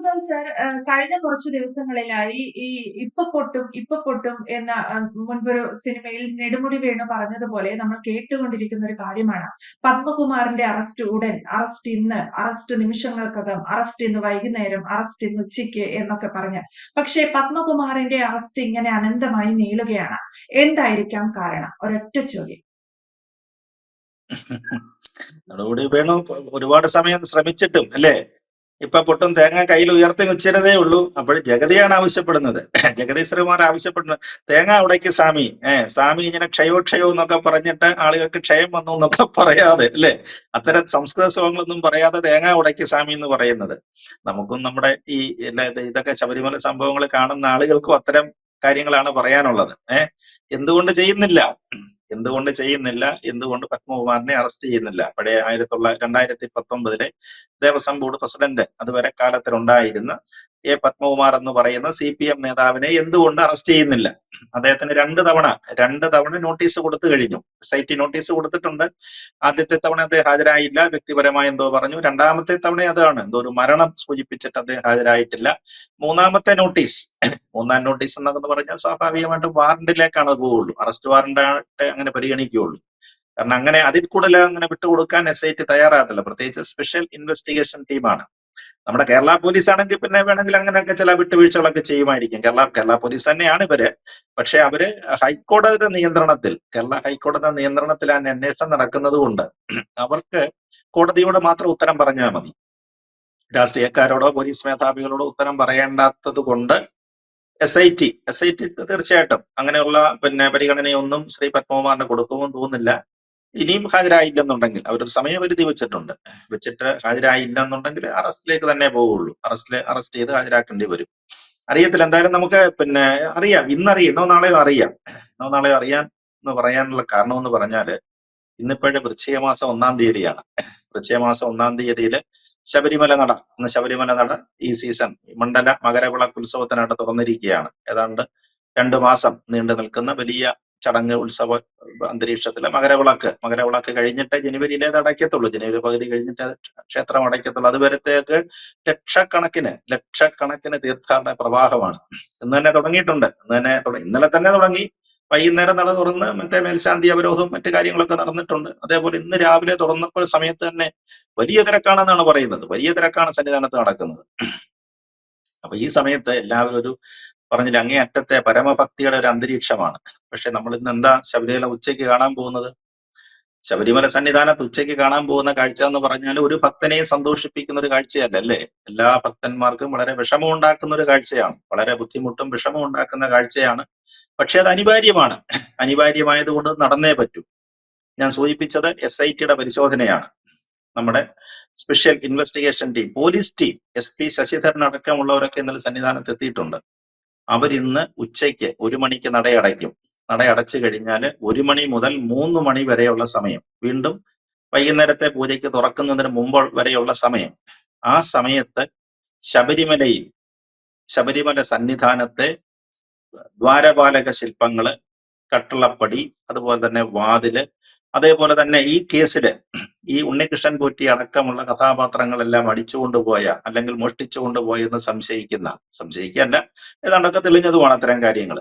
Subal sir കഴിഞ്ഞ കുറച്ച് ദിവസങ്ങളിലായി ഈ ഇപ്പൊ പൊട്ടും ഇപ്പൊ പൊട്ടും എന്ന മുൻപൊരു സിനിമയിൽ നെടുമുടി വേണു പറഞ്ഞതുപോലെ നമ്മൾ കേട്ടുകൊണ്ടിരിക്കുന്ന ഒരു കാര്യമാണ് പത്മകുമാറിന്റെ അറസ്റ്റ് ഉടൻ അറസ്റ്റ് ഇന്ന് അറസ്റ്റ് നിമിഷങ്ങൾക്കകം അറസ്റ്റ് ഇന്ന് വൈകുന്നേരം അറസ്റ്റ് ഇന്ന് ഉച്ചയ്ക്ക് എന്നൊക്കെ പറഞ്ഞ് പക്ഷേ പത്മകുമാറിന്റെ അറസ്റ്റ് ഇങ്ങനെ അനന്തമായി നീളുകയാണ് എന്തായിരിക്കാം കാരണം ഒരൊറ്റ ചോദ്യം നടപടി വേണം ഒരുപാട് സമയം ശ്രമിച്ചിട്ടും അല്ലേ ഇപ്പൊ പൊട്ടും തേങ്ങ കയ്യിൽ ഉയർത്തി വെച്ചിരുന്നതേ ഉള്ളൂ. അപ്പോൾ ജഗതിയാണ് ആവശ്യപ്പെടുന്നത്. ജഗതീശ്വരന്മാർ ആവശ്യപ്പെടുന്നത് തേങ്ങ ഉടയ്ക്ക് സ്വാമി. ഏഹ് സ്വാമി ഇങ്ങനെ ക്ഷയോ ക്ഷയോ എന്നൊക്കെ പറഞ്ഞിട്ട് ആളുകൾക്ക് ക്ഷയം വന്നു എന്നൊക്കെ പറയാതെ അല്ലെ? അത്തരം സംസ്കൃത ശ്ലോകങ്ങളൊന്നും പറയാതെ തേങ്ങ ഉടയ്ക്ക് സ്വാമി എന്ന് പറയുന്നത്. നമുക്കും നമ്മുടെ ഈ ഇതൊക്കെ ശബരിമല സംഭവങ്ങൾ കാണുന്ന ആളുകൾക്കും അത്തരം കാര്യങ്ങളാണ് പറയാനുള്ളത്. ഏഹ് എന്തുകൊണ്ട് ചെയ്യുന്നില്ല? എന്തുകൊണ്ട് ചെയ്യുന്നില്ല? എന്തുകൊണ്ട് പത്മകുമാറിനെ അറസ്റ്റ് ചെയ്യുന്നില്ല? പഴയ ആയിരത്തി തൊള്ളായിരത്തി രണ്ടായിരത്തി പത്തൊമ്പതിലെ ദേവസ്വം ബോർഡ് പ്രസിഡന്റ് അതുവരെ കാലത്തിലുണ്ടായിരുന്ന എ പത്മകുമാർ എന്ന് പറയുന്ന സി പി എം നേതാവിനെ എന്തുകൊണ്ട് അറസ്റ്റ് ചെയ്യുന്നില്ല? അദ്ദേഹത്തിന് രണ്ട് തവണ രണ്ട് തവണ നോട്ടീസ് കൊടുത്തു കഴിഞ്ഞു. എസ് ഐ ടി നോട്ടീസ് കൊടുത്തിട്ടുണ്ട്. ആദ്യത്തെ തവണ അദ്ദേഹം ഹാജരായില്ല. വ്യക്തിപരമായി എന്തോ പറഞ്ഞു. രണ്ടാമത്തെ തവണ അതാണ്. എന്തോ ഒരു മരണം സൂചിപ്പിച്ചിട്ട് അദ്ദേഹം ഹാജരായിട്ടില്ല. മൂന്നാമത്തെ നോട്ടീസ് മൂന്നാം നോട്ടീസ് എന്നൊക്കെ പറഞ്ഞാൽ സ്വാഭാവികമായിട്ടും വാറണ്ടിലേക്കാണ് പോവുള്ളൂ. അറസ്റ്റ് വാറണ്ടായിട്ട് അങ്ങനെ പരിഗണിക്കുകയുള്ളൂ. കാരണം അങ്ങനെ അതിൽ കൂടുതൽ അങ്ങനെ വിട്ടുകൊടുക്കാൻ എസ് ഐ ടി തയ്യാറാകത്തില്ല. പ്രത്യേകിച്ച് സ്പെഷ്യൽ ഇൻവെസ്റ്റിഗേഷൻ ടീമാണ് നമ്മുടെ കേരള പോലീസ് ആണെങ്കിൽ പിന്നെ വേണമെങ്കിൽ അങ്ങനെയൊക്കെ ചില വിട്ടുവീഴ്ചകളൊക്കെ ചെയ്യുമായിരിക്കും. കേരള കേരള പോലീസ് തന്നെയാണ് ഇവർ. പക്ഷെ അവർ ഹൈക്കോടതിയുടെ നിയന്ത്രണത്തിൽ കേരള ഹൈക്കോടതിയുടെ നിയന്ത്രണത്തിലാണ് അന്വേഷണം നടക്കുന്നത് കൊണ്ട് അവർക്ക് കോടതിയോട് മാത്രം ഉത്തരം പറഞ്ഞാൽ മതി. രാഷ്ട്രീയക്കാരോടോ പോലീസ് മേധാവികളോടോ ഉത്തരം പറയേണ്ടാത്തത് കൊണ്ട് S I T S I T തീർച്ചയായിട്ടും അങ്ങനെയുള്ള പിന്നെ പരിഗണനയൊന്നും ശ്രീ പത്മകുമാറിന് കൊടുക്കുമെന്ന് തോന്നുന്നില്ല. ഇനിയും ഹാജരായില്ലെന്നുണ്ടെങ്കിൽ അവരൊരു സമയപരിധി വെച്ചിട്ടുണ്ട്. വെച്ചിട്ട് ഹാജരായില്ലെന്നുണ്ടെങ്കിൽ അറസ്റ്റിലേക്ക് തന്നെ പോവുള്ളൂ. അറസ്റ്റിൽ അറസ്റ്റ് ചെയ്ത് ഹാജരാക്കേണ്ടി വരും. അറിയത്തില്ല. എന്തായാലും നമുക്ക് പിന്നെ അറിയാം. ഇന്നറിയാം. ഇന്നോ നാളെയോ അറിയാം. ഇന്നോ നാളെയോ അറിയാൻ എന്ന് പറയാനുള്ള കാരണം എന്ന് പറഞ്ഞാൽ ഇന്നിപ്പോഴും വൃശ്ചിക മാസം ഒന്നാം തീയതിയാണ്. വൃശ്ചിക മാസം ഒന്നാം തീയതിയിൽ ശബരിമല നട. ഇന്ന് ശബരിമല നട ഈ സീസൺ. മണ്ഡല മകരവിളക്ക് ഉത്സവത്തിനായിട്ട് തുറന്നിരിക്കുകയാണ്. ഏതാണ്ട് രണ്ടു മാസം നീണ്ടു നിൽക്കുന്ന വലിയ ചടങ്ങ് ഉത്സവ അന്തരീക്ഷത്തിൽ മകരവിളക്ക് മകരവിളക്ക് കഴിഞ്ഞിട്ട് ജനുവരിയിലേ അത് അടയ്ക്കത്തുള്ളൂ. ജനുവരി പകുതി കഴിഞ്ഞിട്ട് ക്ഷേത്രം അടയ്ക്കത്തുള്ളൂ. അതുവരത്തേക്ക് ലക്ഷക്കണക്കിന് ലക്ഷക്കണക്കിന് തീർത്ഥാടന പ്രവാഹമാണ്. ഇന്ന് തന്നെ തുടങ്ങിയിട്ടുണ്ട്. ഇന്ന് തന്നെ ഇന്നലെ തന്നെ തുടങ്ങി. വൈകുന്നേരം നട തുറന്ന് മറ്റേ മേൽശാന്തി അവരോഹം മറ്റു കാര്യങ്ങളൊക്കെ നടന്നിട്ടുണ്ട്. അതേപോലെ ഇന്ന് രാവിലെ തുറന്നപ്പോൾ സമയത്ത് തന്നെ വലിയ തിരക്കാണെന്നാണ് പറയുന്നത്. വലിയ തിരക്കാണ് സന്നിധാനത്ത് നടക്കുന്നത്. അപ്പൊ ഈ സമയത്ത് എല്ലാവരും ഒരു പറഞ്ഞില്ല അങ്ങേ അറ്റത്തെ പരമഭക്തിയുടെ ഒരു അന്തരീക്ഷമാണ്. പക്ഷെ നമ്മൾ ഇന്ന് എന്താ ശബരിമല ഉച്ചയ്ക്ക് കാണാൻ പോകുന്നത്? ശബരിമല സന്നിധാനത്ത് ഉച്ചയ്ക്ക് കാണാൻ പോകുന്ന കാഴ്ച എന്ന് പറഞ്ഞാൽ ഒരു ഭക്തനെയും സന്തോഷിപ്പിക്കുന്ന ഒരു കാഴ്ചയല്ല അല്ലേ? എല്ലാ ഭക്തന്മാർക്കും വളരെ വിഷമം ഉണ്ടാക്കുന്ന ഒരു കാഴ്ചയാണ്. വളരെ ബുദ്ധിമുട്ടും വിഷമം ഉണ്ടാക്കുന്ന കാഴ്ചയാണ്. പക്ഷെ അത് അനിവാര്യമാണ്. അനിവാര്യമായതുകൊണ്ട് നടന്നേ പറ്റൂ. ഞാൻ സൂചിപ്പിച്ചത് എസ് ഐ ടിയുടെ പരിശോധനയാണ്. നമ്മുടെ special investigation team police team S P Sasidharan അടക്കമുള്ളവരൊക്കെ ഇന്നലെ സന്നിധാനത്ത് എത്തിയിട്ടുണ്ട്. അവരിന്ന് ഉച്ചയ്ക്ക് ഒരു മണിക്ക് നടയടയ്ക്കും. നടയടച്ചു കഴിഞ്ഞാൽ ഒരു മണി മുതൽ മൂന്ന് മണി വരെയുള്ള സമയം. വീണ്ടും വൈകുന്നേരത്തെ പൂജയ്ക്ക് തുറക്കുന്നതിന് മുമ്പ് വരെയുള്ള സമയം. ആ സമയത്ത് ശബരിമലയിൽ ശബരിമല സന്നിധാനത്തെ ദ്വാരപാലക ശില്പങ്ങൾ കട്ടളപ്പടി അതുപോലെ തന്നെ വാതിൽ അതേപോലെ തന്നെ ഈ കേസിൽ ഈ ഉണ്ണികൃഷ്ണൻ പോറ്റി അടക്കമുള്ള കഥാപാത്രങ്ങളെല്ലാം അടിച്ചുകൊണ്ടുപോയ അല്ലെങ്കിൽ മോഷ്ടിച്ചുകൊണ്ടുപോയ എന്ന് സംശയിക്കുന്ന സംശയിക്കല്ല ഏതാണ്ടൊക്കെ തെളിഞ്ഞതുമാണ് അത്തരം കാര്യങ്ങൾ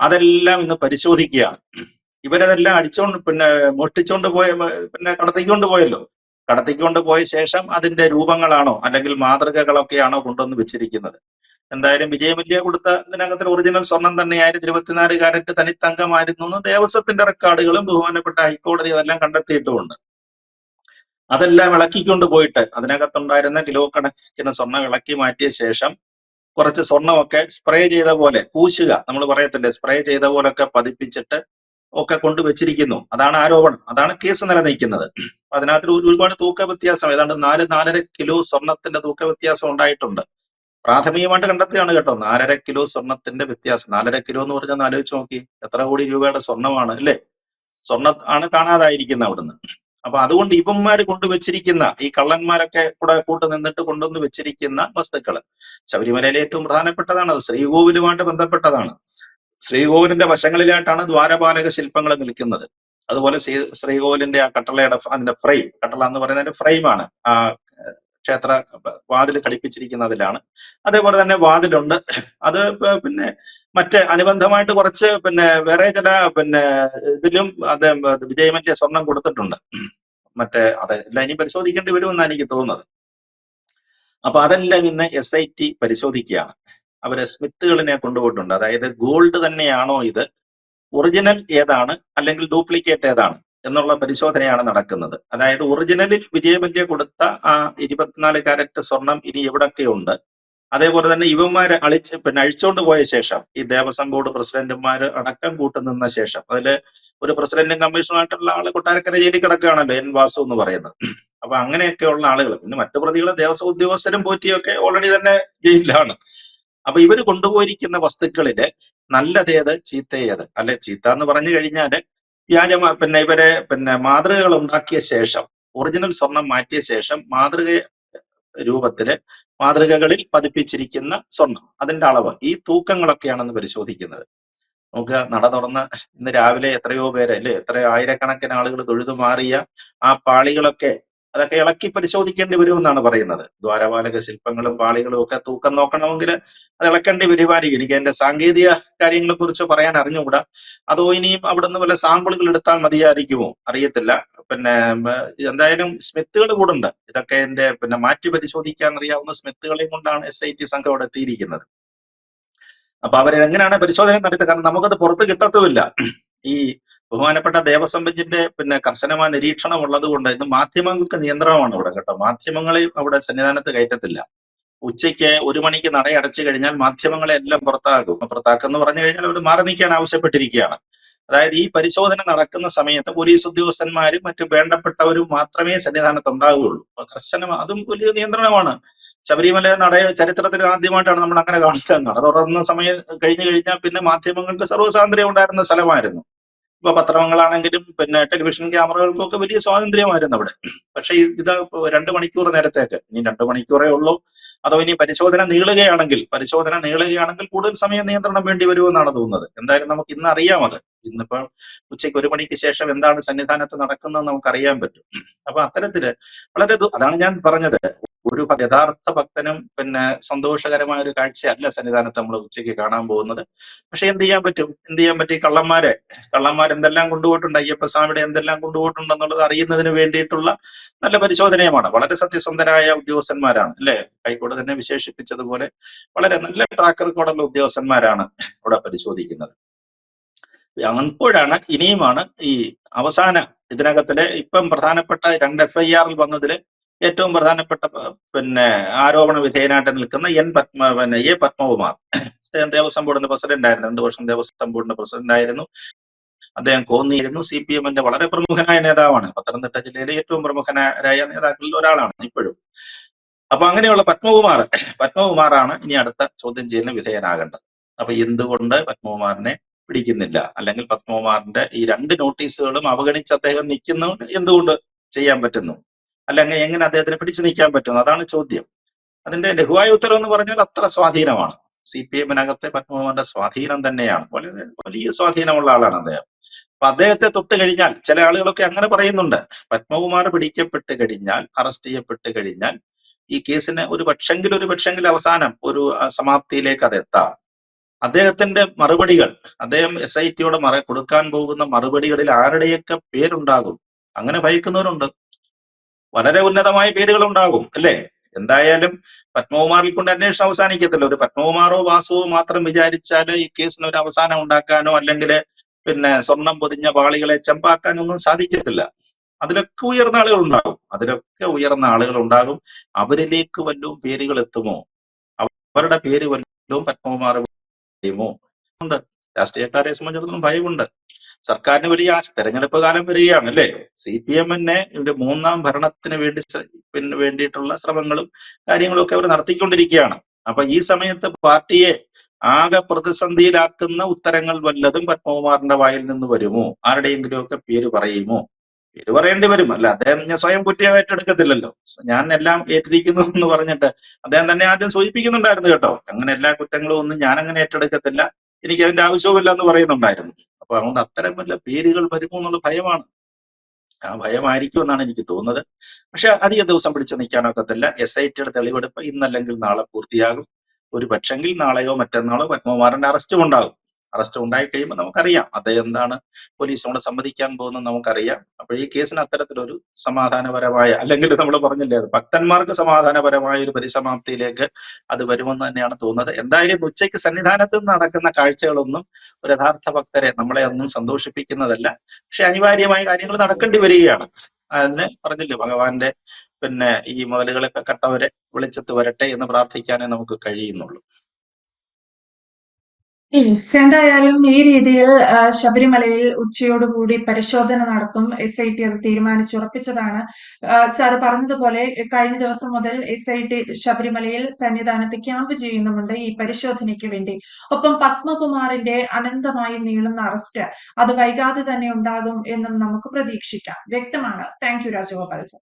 അതെല്ലാം ഇന്ന് പരിശോധിക്കുകയാണ്. ഇവരതെല്ലാം അടിച്ചുകൊണ്ട് പിന്നെ മോഷ്ടിച്ചുകൊണ്ട് പോയ പിന്നെ കടത്തിക്കൊണ്ട് പോയല്ലോ കടത്തിക്കൊണ്ട് പോയ ശേഷം അതിന്റെ രൂപങ്ങളാണോ അല്ലെങ്കിൽ മാതൃകകളൊക്കെയാണോ കൊണ്ടുവന്ന് വെച്ചിരിക്കുന്നത്? എന്തായാലും വിജയമല്യ കൊടുത്ത ഇതിനകത്തിൽ ഒറിജിനൽ സ്വർണം തന്നെയായിരുന്നു. ഇരുപത്തിനാല് കാരറ്റ് തനിത്തങ്കമായിരുന്നു എന്ന് ദേവസ്വത്തിന്റെ റെക്കോർഡുകളും ബഹുമാനപ്പെട്ട ഹൈക്കോടതി അതെല്ലാം കണ്ടെത്തിയിട്ടുമുണ്ട്. അതെല്ലാം ഇളക്കിക്കൊണ്ട് പോയിട്ട് അതിനകത്തുണ്ടായിരുന്ന കിലോ കണക്കിന് സ്വർണം ഇളക്കി മാറ്റിയ ശേഷം കുറച്ച് സ്വർണമൊക്കെ സ്പ്രേ ചെയ്ത പോലെ പൂശുക നമ്മൾ പറയത്തില്ലേ? സ്പ്രേ ചെയ്ത പോലൊക്കെ പതിപ്പിച്ചിട്ട് ഒക്കെ കൊണ്ടുവച്ചിരിക്കുന്നു അതാണ് ആരോപണം. അതാണ് കേസ് നിലനിൽക്കുന്നത്. അതിനകത്ത് ഒരുപാട് തൂക്ക വ്യത്യാസം ഏതാണ്ട് നാല് നാലര കിലോ സ്വർണത്തിന്റെ തൂക്ക വ്യത്യാസം ഉണ്ടായിട്ടുണ്ട്. പ്രാഥമികമായിട്ട് കണ്ടെത്തിയാണ് കേട്ടോ. നാലര കിലോ സ്വർണത്തിന്റെ വ്യത്യാസം. നാലര കിലോ എന്ന് പറഞ്ഞാൽ ആലോചിച്ച് നോക്കി. എത്ര കോടി രൂപയുടെ സ്വർണമാണ് അല്ലേ? സ്വർണ ആണ് കാണാതായിരിക്കുന്നത് അവിടുന്ന്. അപ്പൊ അതുകൊണ്ട് ഇവന്മാര് കൊണ്ടുവച്ചിരിക്കുന്ന ഈ കള്ളന്മാരൊക്കെ കൂടെ കൂട്ട് നിന്നിട്ട് കൊണ്ടുവന്ന് വെച്ചിരിക്കുന്ന വസ്തുക്കൾ. ശബരിമലയിലെ ഏറ്റവും പ്രധാനപ്പെട്ടതാണ് അത്. ശ്രീകോവിലുമായിട്ട് ബന്ധപ്പെട്ടതാണ്. ശ്രീകോവിലിന്റെ വശങ്ങളിലായിട്ടാണ് ദ്വാരപാലക ശില്പങ്ങൾ നിൽക്കുന്നത്. അതുപോലെ ശ്രീ ശ്രീകോവിലിന്റെ ആ കട്ടളയുടെ അതിന്റെ ഫ്രെയിം കട്ടള എന്ന് പറയുന്നതിന്റെ ഫ്രെയിമാണ് ആ ക്ഷേത്ര വാതിൽ ഘടിപ്പിച്ചിരിക്കുന്നതിലാണ്. അതേപോലെ തന്നെ വാതിലുണ്ട്. അത് പിന്നെ മറ്റ് അനുബന്ധമായിട്ട് കുറച്ച് പിന്നെ വേറെ ചില പിന്നെ ഇതിലും അദ്ദേഹം വിജയമറ്റിയ സ്വർണം കൊടുത്തിട്ടുണ്ട്. മറ്റേ അതെല്ലാം ഇനി പരിശോധിക്കേണ്ടി വരുമെന്നാണ് എനിക്ക് തോന്നുന്നത്. അപ്പൊ അതെല്ലാം ഇന്ന് എസ് ഐ ടി പരിശോധിക്കുകയാണ്. അവർ സ്മിത്തുകളിനെ കൊണ്ടുപോയിട്ടുണ്ട്. അതായത് ഗോൾഡ് തന്നെയാണോ ഇത്? ഒറിജിനൽ ഏതാണ്? അല്ലെങ്കിൽ ഡ്യൂപ്ലിക്കേറ്റ് ഏതാണ്? എന്നുള്ള പരിശോധനയാണ് നടക്കുന്നത്. അതായത് ഒറിജിനലിൽ വിജയമല്യ കൊടുത്ത ആ ഇരുപത്തിനാല് കാരറ്റ് സ്വർണം ഇനി എവിടൊക്കെയുണ്ട്? അതേപോലെ തന്നെ ഇവന്മാരെ അളിച്ച് പിന്നെ അഴിച്ചുകൊണ്ട് പോയ ശേഷം ഈ ദേവസ്വം ബോർഡ് പ്രസിഡന്റുമാര് അടക്കം കൂട്ടുനിന്ന ശേഷം അതിൽ ഒരു പ്രസിഡന്റും കമ്മീഷണറായിട്ടുള്ള ആൾ കൊട്ടാരക്കര ജയിലിൽ കിടക്കുകയാണല്ലോ എൻ വാസു എന്ന് പറയുന്നത്. അപ്പൊ അങ്ങനെയൊക്കെയുള്ള ആളുകൾ പിന്നെ മറ്റു പ്രതികൾ ദേവസ്വം ഉദ്യോഗസ്ഥരും പോറ്റിയൊക്കെ ഓൾറെഡി തന്നെ ജയിലിലാണ്. അപ്പൊ ഇവർ കൊണ്ടുപോയിരിക്കുന്ന വസ്തുക്കളിൽ നല്ലതേത് ചീത്തയേത്. അല്ലെ ചീത്ത എന്ന് പറഞ്ഞു കഴിഞ്ഞാൽ വ്യാജ പിന്നെ ഇവരെ പിന്നെ മാതൃകകൾ ഉണ്ടാക്കിയ ശേഷം ഒറിജിനൽ സ്വർണം മാറ്റിയ ശേഷം മാതൃക രൂപത്തിൽ മാതൃകകളിൽ പതിപ്പിച്ചിരിക്കുന്ന സ്വർണം അതിന്റെ അളവ് ഈ തൂക്കങ്ങളൊക്കെയാണെന്ന് പരിശോധിക്കുന്നത്. നമുക്ക് നട തുറന്ന് ഇന്ന് രാവിലെ എത്രയോ പേര് അല്ലേ എത്ര ആയിരക്കണക്കിന് ആളുകൾ തൊഴുതു മാറിയ ആ പാളികളൊക്കെ അതൊക്കെ ഇളക്കി പരിശോധിക്കേണ്ടി വരുമെന്നാണ് പറയുന്നത്. ദ്വാരപാലക ശില്പങ്ങളും പാളികളും ഒക്കെ തൂക്കം നോക്കണമെങ്കിൽ അത് ഇളക്കേണ്ടി വരുമായിരിക്കും. എനിക്ക് അതിന്റെ സാങ്കേതിക കാര്യങ്ങളെ കുറിച്ച് പറയാൻ അറിഞ്ഞുകൂടാ. അതോ ഇനിയും അവിടുന്ന് വല്ല സാമ്പിളുകൾ എടുത്താൽ മതിയായിരിക്കുമോ? അറിയത്തില്ല. പിന്നെ എന്തായാലും സ്മിത്തുകൾ കൂടെ ഉണ്ട് ഇതൊക്കെ എന്റെ പിന്നെ മാറ്റി പരിശോധിക്കാൻ അറിയാവുന്ന സ്മിത്തുകളെയും കൊണ്ടാണ് എസ് ഐ ടി സംഘം അവിടെ എത്തിയിരിക്കുന്നത്. അപ്പൊ അവരെങ്ങനെയാണ് പരിശോധന നടത്തുക? കാരണം നമുക്കത് പുറത്ത് കിട്ടത്തുമില്ല. ഈ ബഹുമാനപ്പെട്ട ദേവസ്വം പിന്നെ കർശനമായ നിരീക്ഷണം ഉള്ളത് കൊണ്ട് ഇന്ന് മാധ്യമങ്ങൾക്ക് നിയന്ത്രണമാണ് ഇവിടെ കേട്ടോ. മാധ്യമങ്ങളെ അവിടെ സന്നിധാനത്ത് കയറ്റത്തില്ല. ഉച്ചയ്ക്ക് ഒരു മണിക്ക് നട അടച്ചു കഴിഞ്ഞാൽ മാധ്യമങ്ങളെ എല്ലാം പുറത്താക്കും. പുറത്താക്കെന്ന് പറഞ്ഞു കഴിഞ്ഞാൽ അവർ മാറി നീക്കാൻ ആവശ്യപ്പെട്ടിരിക്കുകയാണ്. അതായത് ഈ പരിശോധന നടക്കുന്ന സമയത്ത് പോലീസ് ഉദ്യോഗസ്ഥന്മാരും മറ്റു വേണ്ടപ്പെട്ടവരും മാത്രമേ സന്നിധാനത്ത് ഉണ്ടാവുകയുള്ളൂ കർശനം അതും വലിയ നിയന്ത്രണമാണ്. ശബരിമല നട ചരിത്രത്തിൽ ആദ്യമായിട്ടാണ് നമ്മൾ അങ്ങനെ കാണുന്നത്. നട തുറന്ന സമയം കഴിഞ്ഞു കഴിഞ്ഞാൽ പിന്നെ മാധ്യമങ്ങൾക്ക് സർവസ്വാതന്ത്ര്യം ഉണ്ടായിരുന്ന സ്ഥലമായിരുന്നു. ഇപ്പൊ പത്രങ്ങളാണെങ്കിലും പിന്നെ ടെലിവിഷൻ ക്യാമറകൾക്കും ഒക്കെ വലിയ സ്വാതന്ത്ര്യമായിരുന്നു അവിടെ. പക്ഷെ ഇത് രണ്ട് മണിക്കൂർ നേരത്തേക്ക്. ഇനി രണ്ട് മണിക്കൂറേ ഉള്ളൂ. അതോ ഇനി പരിശോധന നീളുകയാണെങ്കിൽ പരിശോധന നീളുകയാണെങ്കിൽ കൂടുതൽ സമയം നിയന്ത്രണം വേണ്ടി വരുമെന്നാണ് തോന്നുന്നത്. എന്തായാലും നമുക്ക് ഇന്ന് അറിയാം അത്. ഇന്നിപ്പോ ഉച്ചയ്ക്ക് ഒരു മണിക്ക് ശേഷം എന്താണ് സന്നിധാനത്ത് നടക്കുന്നത് നമുക്ക് അറിയാൻ പറ്റും. അപ്പൊ അത്തരത്തിൽ വളരെ അതാണ് ഞാൻ പറഞ്ഞത്. ഒരു യഥാർത്ഥ ഭക്തനും പിന്നെ സന്തോഷകരമായ ഒരു കാഴ്ചയല്ല സന്നിധാനത്ത് നമ്മൾ ഉച്ചയ്ക്ക് കാണാൻ പോകുന്നത്. പക്ഷെ എന്ത് ചെയ്യാൻ പറ്റും? എന്ത് ചെയ്യാൻ പറ്റും? കള്ളന്മാരെ കള്ളന്മാർ എന്തെല്ലാം കൊണ്ടുപോയിട്ടുണ്ട്? അയ്യപ്പ സ്വാമിയുടെ എന്തെല്ലാം കൊണ്ടുപോയിട്ടുണ്ടെന്നുള്ളത് അറിയുന്നതിന് വേണ്ടിയിട്ടുള്ള നല്ല പരിശോധനയുമാണ്. വളരെ സത്യസന്ധരായ ഉദ്യോഗസ്ഥന്മാരാണ് അല്ലെ? ഹൈക്കോടതി തന്നെ വിശേഷിപ്പിച്ചതുപോലെ വളരെ നല്ല ട്രാക്ക് റെക്കോർഡുള്ള ഉദ്യോഗസ്ഥന്മാരാണ് ഇവിടെ പരിശോധിക്കുന്നത്. അപ്പോഴാണ് ഇനിയുമാണ് ഈ അവസാന ഇതിനകത്തിലെ ഇപ്പം പ്രധാനപ്പെട്ട രണ്ട് എഫ് ഐ ആറിൽ വന്നതിൽ ഏറ്റവും പ്രധാനപ്പെട്ട പിന്നെ ആരോപണ വിധേയനായിട്ട് നിൽക്കുന്ന എൻ പത്മ പിന്നെ എ പത്മകുമാർ. അദ്ദേഹം ദേവസ്വം ബോർഡിന്റെ പ്രസിഡന്റ് ആയിരുന്നു. രണ്ടു വർഷം ദേവസ്വം ബോർഡിന്റെ പ്രസിഡന്റ് ആയിരുന്നു. അദ്ദേഹം കോന്നിയിരുന്നു. സി പി എമ്മിന്റെ വളരെ പ്രമുഖനായ നേതാവാണ്. പത്തനംതിട്ട ജില്ലയിലെ ഏറ്റവും പ്രമുഖനായ നേതാക്കളിൽ ഒരാളാണ് ഇപ്പോഴും. അപ്പൊ അങ്ങനെയുള്ള പത്മകുമാർ. പത്മകുമാറാണ് ഇനി അടുത്ത ചോദ്യം ചെയ്യലിന് വിധേയനാകേണ്ടത്. അപ്പൊ എന്തുകൊണ്ട് പത്മകുമാറിനെ പിടിക്കുന്നില്ല. അല്ലെങ്കിൽ പത്മകുമാറിന്റെ ഈ രണ്ട് നോട്ടീസുകളും അവഗണിച്ച് അദ്ദേഹം നിൽക്കുന്നു എന്തുകൊണ്ട് ചെയ്യാൻ പറ്റുന്നു? അല്ലെങ്കിൽ എങ്ങനെ അദ്ദേഹത്തിന് പിടിച്ചു നിൽക്കാൻ പറ്റുന്നു? അതാണ് ചോദ്യം. അതിന്റെ ലഘുവായ ഉത്തരം എന്ന് പറഞ്ഞാൽ അത്ര സ്വാധീനമാണ്. സി പി എമ്മിനകത്തെ പത്മകുമാറിന്റെ സ്വാധീനം തന്നെയാണ്. വളരെ വലിയ സ്വാധീനമുള്ള ആളാണ് അദ്ദേഹം. അപ്പൊ അദ്ദേഹത്തെ തൊട്ട് കഴിഞ്ഞാൽ ചില ആളുകളൊക്കെ അങ്ങനെ പറയുന്നുണ്ട്. പത്മകുമാർ പിടിക്കപ്പെട്ട് കഴിഞ്ഞാൽ അറസ്റ്റ് ചെയ്യപ്പെട്ട് കഴിഞ്ഞാൽ ഈ കേസിന് ഒരു പക്ഷെങ്കിൽ ഒരു പക്ഷെങ്കിൽ അവസാനം ഒരു സമാപ്തിയിലേക്ക് അത് എത്താം. അദ്ദേഹത്തിന്റെ മറുപടികൾ അദ്ദേഹം എസ് ഐ ടിയോട് മറ കൊടുക്കാൻ പോകുന്ന മറുപടികളിൽ ആരുടെയൊക്കെ പേരുണ്ടാകും? അങ്ങനെ ഭയക്കുന്നവരുണ്ട്. വളരെ ഉന്നതമായ പേരുകൾ ഉണ്ടാകും അല്ലേ? എന്തായാലും പത്മകുമാറിൽ കൊണ്ട് അന്വേഷണം അവസാനിക്കത്തില്ല. ഒരു പത്മകുമാറോ വാസുവോ മാത്രം വിചാരിച്ചാൽ ഈ കേസിന് ഒരു അവസാനം ഉണ്ടാക്കാനോ അല്ലെങ്കിൽ പിന്നെ സ്വർണം പൊതിഞ്ഞ പാളികളെ ചെമ്പാക്കാനോ ഒന്നും സാധിക്കത്തില്ല. അതിലൊക്കെ ഉയർന്ന ആളുകൾ ഉണ്ടാകും അതിലൊക്കെ ഉയർന്ന ആളുകൾ ഉണ്ടാകും അവരിലേക്ക് വല്ലതും പേരുകൾ എത്തുമോ? അവരുടെ പേര് വല്ലതും പത്മകുമാർ ചെയ്യുമോ ഉണ്ട്. രാഷ്ട്രീയക്കാരെ സംബന്ധിച്ചിടത്തോളം ഭയമുണ്ട് സർക്കാരിന് ആശ തെരഞ്ഞെടുപ്പ് കാലം വരികയാണ് അല്ലേ? സി പി എമ്മിനെ ഇവിടെ മൂന്നാം ഭരണത്തിന് വേണ്ടി പിന്നെ വേണ്ടിയിട്ടുള്ള ശ്രമങ്ങളും കാര്യങ്ങളും ഒക്കെ അവർ നടത്തിക്കൊണ്ടിരിക്കുകയാണ്. അപ്പൊ ഈ സമയത്ത് പാർട്ടിയെ ആകെ പ്രതിസന്ധിയിലാക്കുന്ന ഉത്തരങ്ങൾ വല്ലതും പത്മകുമാറിന്റെ വായിൽ നിന്ന് വരുമോ? ആരുടെയെങ്കിലും ഒക്കെ പേര് പറയുമോ? പേര് പറയേണ്ടി വരും. അല്ല അദ്ദേഹം ഞാൻ സ്വയം കുറ്റം ഏറ്റെടുക്കത്തില്ലല്ലോ. ഞാൻ എല്ലാം ഏറ്റിരിക്കുന്നു എന്ന് പറഞ്ഞിട്ട് അദ്ദേഹം തന്നെ ആദ്യം സൂചിപ്പിക്കുന്നുണ്ടായിരുന്നു കേട്ടോ. അങ്ങനെ എല്ലാ കുറ്റങ്ങളും ഒന്നും ഞാൻ അങ്ങനെ ഏറ്റെടുക്കത്തില്ല. എനിക്ക് അതിന്റെ ആവശ്യവുമില്ല എന്ന് പറയുന്നുണ്ടായിരുന്നു. അപ്പൊ അതുകൊണ്ട് അത്തരം വല്ല പേരുകൾ വരുമോ എന്നുള്ള ഭയമാണ്. ആ ഭയമായിരിക്കും എന്നാണ് എനിക്ക് തോന്നുന്നത്. പക്ഷെ അധിക ദിവസം പിടിച്ചു നിൽക്കാനൊക്കത്തില്ല. എസ് ഐ ടിയുടെ തെളിവെടുപ്പ് ഇന്നല്ലെങ്കിൽ നാളെ പൂർത്തിയാകും. ഒരു പക്ഷെങ്കിൽ നാളെയോ മറ്റന്നാളോ പത്മകുമാറിന്റെ അറസ്റ്റും ഉണ്ടാകും. അറസ്റ്റ് ഉണ്ടായി കഴിയുമ്പോൾ നമുക്കറിയാം അദ്ദേഹം എന്താണ് പോലീസിനോട് സമ്മതിക്കാൻ പോകുന്നത് നമുക്കറിയാം. അപ്പോൾ ഈ കേസിന് അത്തരത്തിലൊരു സമാധാനപരമായ അല്ലെങ്കിൽ നമ്മൾ പറഞ്ഞില്ലേ ഭക്തന്മാർക്ക് സമാധാനപരമായ ഒരു പരിസമാപ്തിയിലേക്ക് അത് വരുമെന്ന് തന്നെയാണ് തോന്നുന്നത്. എന്തായാലും ഉച്ചയ്ക്ക് സന്നിധാനത്ത് നടക്കുന്ന കാഴ്ചകളൊന്നും ഒരു യഥാർത്ഥ ഭക്തരെ നമ്മളെ ഒന്നും സന്തോഷിപ്പിക്കുന്നതല്ല. പക്ഷെ അനിവാര്യമായ കാര്യങ്ങൾ നടക്കേണ്ടി വരികയാണ്. അതിന് പറഞ്ഞില്ലേ ഭഗവാന്റെ പിന്നെ ഈ മുതലുകളൊക്കെ കട്ടവരെ വെളിച്ചത്ത് വരട്ടെ എന്ന് പ്രാർത്ഥിക്കാനേ നമുക്ക് കഴിയുന്നുള്ളൂ. യെസ് എന്തായാലും ഈ രീതിയിൽ ശബരിമലയിൽ ഉച്ചയോടുകൂടി പരിശോധന നടത്തും. എസ് ഐ ടി അത് തീരുമാനിച്ചുറപ്പിച്ചതാണ് ആ, സാർ പറഞ്ഞതുപോലെ കഴിഞ്ഞ ദിവസം മുതൽ എസ് ഐ ടി ശബരിമലയിൽ സന്നിധാനത്ത് ക്യാമ്പ് ചെയ്യുന്നുമുണ്ട് ഈ പരിശോധനയ്ക്ക് വേണ്ടി. ഒപ്പം പത്മകുമാറിന്റെ അനന്തമായി നീളുന്ന അറസ്റ്റ് അത് വൈകാതെ തന്നെ ഉണ്ടാകും എന്നും നമുക്ക് പ്രതീക്ഷിക്കാം. വ്യക്തമാണ്. Thank you Rajagopal sir.